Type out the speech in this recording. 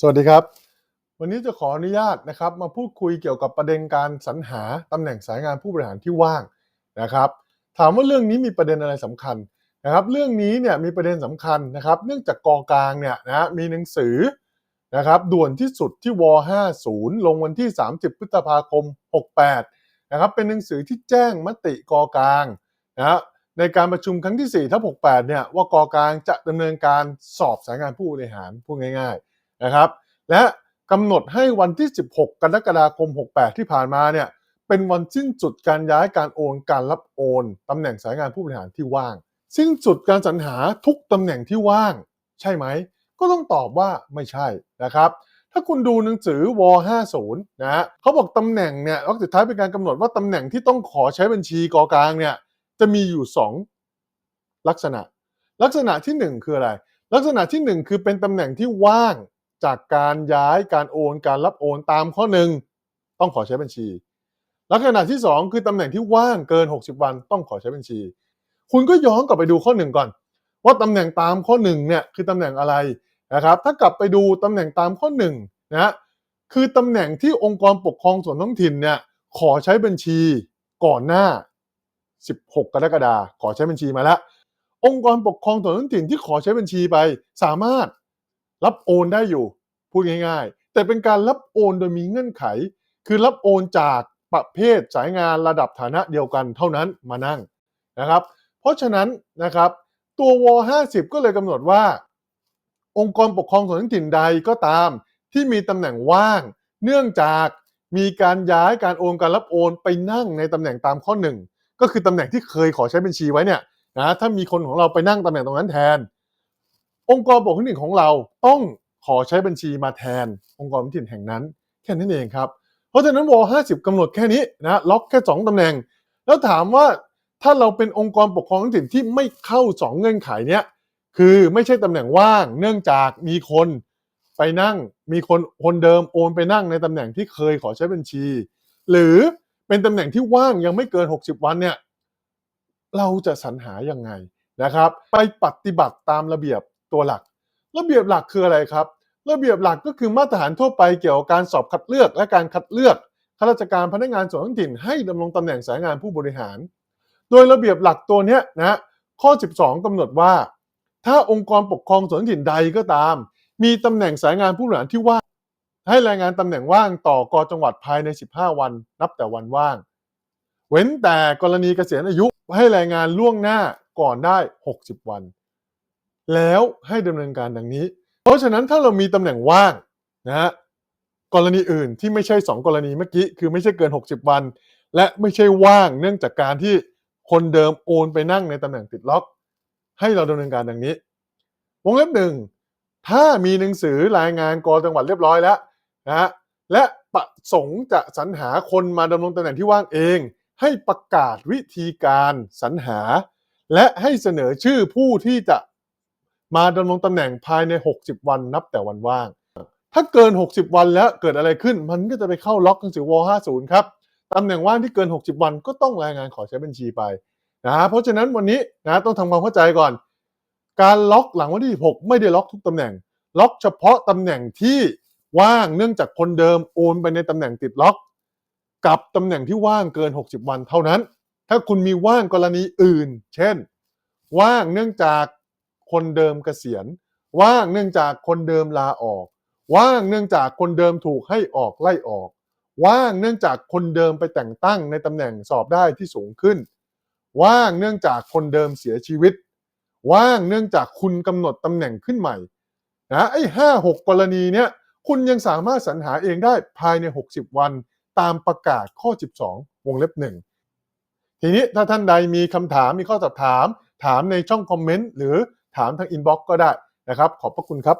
สวัสดีครับ วันนี้จะขออนุญาตนะครับ มาพูดคุยเกี่ยวกับประเด็นการสรรหาตำแหน่งสายงานผู้บริหารที่ว่างนะครับ ถามว่าเรื่องนี้มีประเด็นอะไรสำคัญนะครับ เรื่องนี้เนี่ยมีประเด็นสำคัญนะครับ เนื่องจากกอกลางเนี่ยนะมีหนังสือนะครับด่วนที่สุดที่ว50ลงวันที่ 30 พฤษภาคม 68 นะครับ เป็นหนังสือที่แจ้งมติกอกลางนะฮะในการประชุมครั้งที่4ทับ68 เนี่ยว่ากอกลางจะดำเนินการสอบสายงานผู้บริหารพูดง่ายๆ นะครับ และกำหนดให้วันที่ 16 กรกฎาคม 68 ที่ผ่านมาเนี่ยเป็นวันสิ้นสุดการย้ายการโอนการรับโอนตำแหน่งสายงานผู้บริหารที่ว่าง สิ้นสุดการสรรหาทุกตำแหน่งที่ว่าง ใช่ไหม ก็ต้องตอบว่าไม่ใช่นะครับ ถ้าคุณดูหนังสือว50นะเขาบอกตำแหน่งเนี่ยล็อกสุดท้ายเป็นการกำหนดว่าตำแหน่งที่ต้องขอใช้บัญชีกอกลางเนี่ยจะมีอยู่ 2 ลักษณะ ลักษณะที่ 1 คืออะไร ลักษณะที่ 1 คือเป็นตำแหน่งที่ว่าง จากการย้ายการโอนการรับโอนตามข้อหนึ่งต้องขอใช้บัญชี ลักษณะที่ 2 คือตำแหน่งที่ว่างเกิน 60 วันต้องขอใช้บัญชี คุณก็ย้อนกลับไปดูข้อหนึ่งก่อน ว่าตำแหน่งตามข้อหนึ่งเนี่ยคือตำแหน่งอะไรนะครับถ้ากลับไปดูตำแหน่งตามข้อหนึ่งนะคือตำแหน่งที่องค์กรปกครองส่วนท้องถิ่นเนี่ยขอใช้บัญชีก่อนหน้า 16 กรกฎาคมขอใช้บัญชีมาแล้วองค์กรปกครองส่วนท้องถิ่นที่ขอใช้บัญชีไป สามารถ รับโอนได้อยู่พูดง่ายๆ แต่เป็นการรับโอนโดยมีเงื่อนไข คือรับโอนจากประเภทสายงานระดับฐานะเดียวกันเท่านั้นมานั่งนะครับ เพราะฉะนั้นนะครับตัวว50 ก็เลยกำหนดว่า องค์กรปกครองส่วนท้องถิ่นใดก็ตาม ที่มีตำแหน่งว่าง เนื่องจากมีการย้ายการโอนการรับโอนไปนั่งในตำแหน่งตามข้อหนึ่งก็คือตำแหน่งที่เคยขอใช้บัญชีไว้เนี่ยนะถ้ามีคนของเราไปนั่งตำแหน่งตรงนั้นแทน องค์กรปกครองท้องถิ่นของเราต้องขอใช้บัญชีมาแทนองค์กรท้องถิ่นแห่งนั้น แค่นั้นเองครับ เพราะฉะนั้นว50กำหนดแค่นี้นะล็อกแค่ 2ตำแหน่ง แล้วถามว่าถ้าเราเป็นองค์กรปกครองท้องถิ่นที่ไม่เข้า 2 เงื่อนไขเนี้ยคือไม่ใช่ตำแหน่งว่าง เนื่องจากมีคนไปนั่งมีคนคนเดิมโอนไปนั่งในตำแหน่งที่เคยขอใช้บัญชี หรือเป็นตำแหน่งที่ว่างยังไม่เกิน 60 วันเนี่ยเราจะสรรหายังไงนะครับ ไปปฏิบัติตามระเบียบ ตัวหลัก ระเบียบหลักคืออะไรครับ ระเบียบหลักก็คือมาตรฐานทั่วไปเกี่ยวกับการสอบคัดเลือก และการคัดเลือกข้าราชการพนักงานส่วนท้องถิ่นให้ดำรงตำแหน่งสายงานผู้บริหาร โดยระเบียบหลักตัวนี้นะข้อ 12กำหนดว่า ถ้าองค์กรปกครองส่วนท้องถิ่นใดก็ตาม มีตำแหน่งสายงานผู้บริหารที่ว่างให้รายงานตำแหน่งว่างต่อกจังหวัดภายใน 15 วัน นับแต่วันว่าง เว้นแต่กรณีเกษียณอายุให้รายงานล่วงหน้าก่อนได้ 60 วัน แล้วให้ดำเนินการดังนี้ เพราะฉะนั้นถ้าเรามีตำแหน่งว่างนะฮะกรณีอื่นที่ไม่ใช่ 2 กรณีเมื่อกี้ คือไม่ใช่เกิน 60 วัน และไม่ใช่ว่างเนื่องจากการที่คนเดิมโอนไปนั่งในตำแหน่งติดล็อก ให้เราดำเนินการดังนี้ วงเล็บหนึ่งถ้ามีหนังสือรายงานกรจังหวัดเรียบร้อยแล้วนะฮะและประสงค์จะสรรหาคนมาดำรงตำแหน่งที่ว่างเอง ให้ประกาศวิธีการสรรหา และให้เสนอชื่อผู้ที่จะ มาดำรงตำแหน่งภายใน 60 วันนับแต่วันว่าง ถ้าเกิน 60 วันแล้วเกิดอะไรขึ้น มันก็จะไปเข้าล็อกหนังสือว50 ครับตำแหน่งว่างที่เกิน 60 วันก็ต้องรายงานขอใช้บัญชีไปนะฮะเพราะฉะนั้นวันนี้นะต้องทำความเข้าใจก่อน การล็อกหลังวันที่ 16 ไม่ได้ล็อกทุกตำแหน่ง ล็อกเฉพาะตำแหน่งที่ว่างเนื่องจากคนเดิมโอนไปในตำแหน่งติดล็อก กับตำแหน่งที่ว่างเกิน 60 วันเท่านั้น ถ้าคุณมีว่างกรณีอื่น เช่น ว่างเนื่องจาก คนเดิมเกษียณ ว่างเนื่องจากคนเดิมลาออก ว่างเนื่องจากคนเดิมถูกให้ออกไล่ออก ว่างเนื่องจากคนเดิมไปแต่งตั้งในตำแหน่งสอบได้ที่สูงขึ้น ว่างเนื่องจากคนเดิมเสียชีวิต ว่างเนื่องจากคุณกำหนดตำแหน่งขึ้นใหม่นะไอ้ห้าหกกรณีเนี้ยคุณยังสามารถสรรหาเองได้ภายใน 60 วันตามประกาศข้อ 12 วงเล็บหนึ่งทีนี้ถ้าท่านใดมีคำถามมีข้อสอบถาม ถามในช่องคอมเมนต์หรือ ถามทางอินบ็อกซ์ก็ได้นะครับ ขอบพระคุณครับ